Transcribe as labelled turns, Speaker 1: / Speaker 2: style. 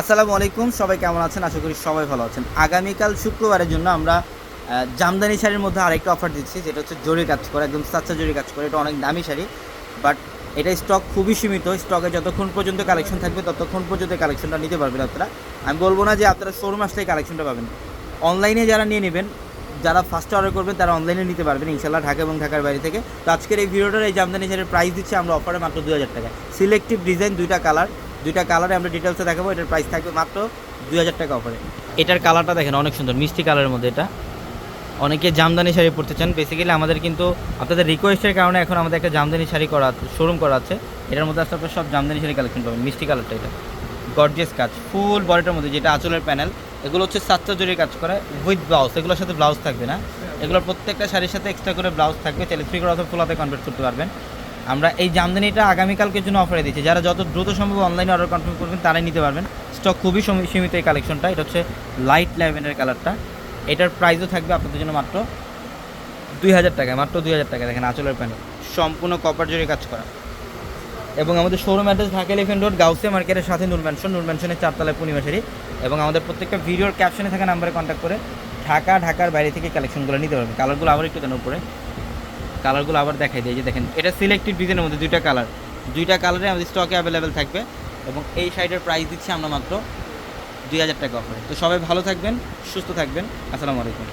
Speaker 1: আসসালামু আলাইকুম, সবাই কেমন আছেন? আশা করি সবাই ভালো আছেন। আগামীকাল শুক্রবারের জন্য আমরা জামদানি শাড়ির মধ্যে আরেকটা অফার দিচ্ছি, যেটা হচ্ছে জরি কাজ করে, একদম সাচ্চা জরি কাজ করে। এটা অনেক দামি শাড়ি বাট এটা স্টক খুবই সীমিত। স্টকে যতক্ষণ পর্যন্ত কালেকশন থাকবে, ততক্ষণ পর্যন্ত কালেকশনটা নিতে পারবেন আপনারা। আমি বলব না যে আপনারা শোরুম আসলে কালেকশনটা পাবেন। অনলাইনে যারা নিয়ে নেবেন, যারা ফার্স্ট অর্ডার করবেন, তারা অনলাইনে নিতে পারবেন ইনশাল্লাহ ঢাকা এবং ঢাকার বাইরে থেকে। তো আজকের এই ভিডিওটার এই জামদানি শাড়ির প্রাইস দিচ্ছি আমরা অফারে মাত্র দু হাজার টাকা সিলেক্টিভ ডিজাইন দুইটা কালার দুইটা কালারে আমরা ডিটেলসে দেখাবো, এটার প্রাইস থাকবে মাত্র দুই হাজার টাকা অফারে এটার কালারটা দেখেন অনেক সুন্দর, মিষ্টি কালারের মধ্যে এটা। অনেকে জামদানি শাড়ি পরতে চান বেসিক্যালি আমাদের কিন্তু আপনাদের রিকোয়েস্টের কারণে এখন আমাদের একটা জামদানি শাড়ি করা শোরুম করা আছে। এটার মধ্যে আসলে আপনারা সব জামদানি শাড়ি কালেকশন পাবেন, মিষ্টি কালারটা এটা। গর্জিয়াস কাজ ফুল বডিটার মধ্যে যেটা আঁচলের প্যানেল এগুলো হচ্ছে সাতটা জরির কাজ করে উইথ ব্লাউজ এগুলোর সাথে ব্লাউজ থাকবে না। এগুলোর প্রত্যেকটা শাড়ির সাথে এক্সট্রা করে ব্লাউজ থাকবে, চাইলে ফ্রি করে অথবা ফুলাতে কনভার্ট করতে পারবেন। আমরা এই জামদানিটা আগামীকালকের জন্য অফারে দিচ্ছি। যারা যত দ্রুত সম্ভব অনলাইনে অর্ডার কনফার্ম করবেন, তারাই নিতে পারবেন। স্টক খুবই সীমিত এই কালেকশনটা এটা হচ্ছে লাইট ল্যাভেন্ডার কালারটা এটার প্রাইসও থাকবে আপনাদের জন্য মাত্র দুই হাজার টাকা মাত্র দুই হাজার টাকা দেখেন আঁচলের প্যানেল সম্পূর্ণ কপার জরি কাজ করা। এবং আমাদের showroom address Dhaka elephant road Ghause মার্কেটের সাথে নূর ম্যানশন নূর ম্যানশনের চারতলায় পূর্ণিমাশারি এবং আমাদের প্রত্যেকটা ভিডিওর ক্যাপশনে থাকা নাম্বারে কন্ট্যাক্ট করে ঢাকা, ঢাকার বাইরে থেকে কালেকশনগুলো নিতে পারবেন। কালারগুলো আবার একটু দেন উপরে। কালারগুলো আবার দেখাই দিই যে দেখেন, এটা সিলেক্টেড ডিজাইনের মধ্যে দুইটা কালার। দুইটা কালারে আমাদের স্টকে অ্যাভেলেবেল থাকবে এবং এই শাড়িটার প্রাইস দিচ্ছি আমরা মাত্র দুই হাজার টাকা অফারে তো সবাই ভালো থাকবেন, সুস্থ থাকবেন। আসসালামু আলাইকুম।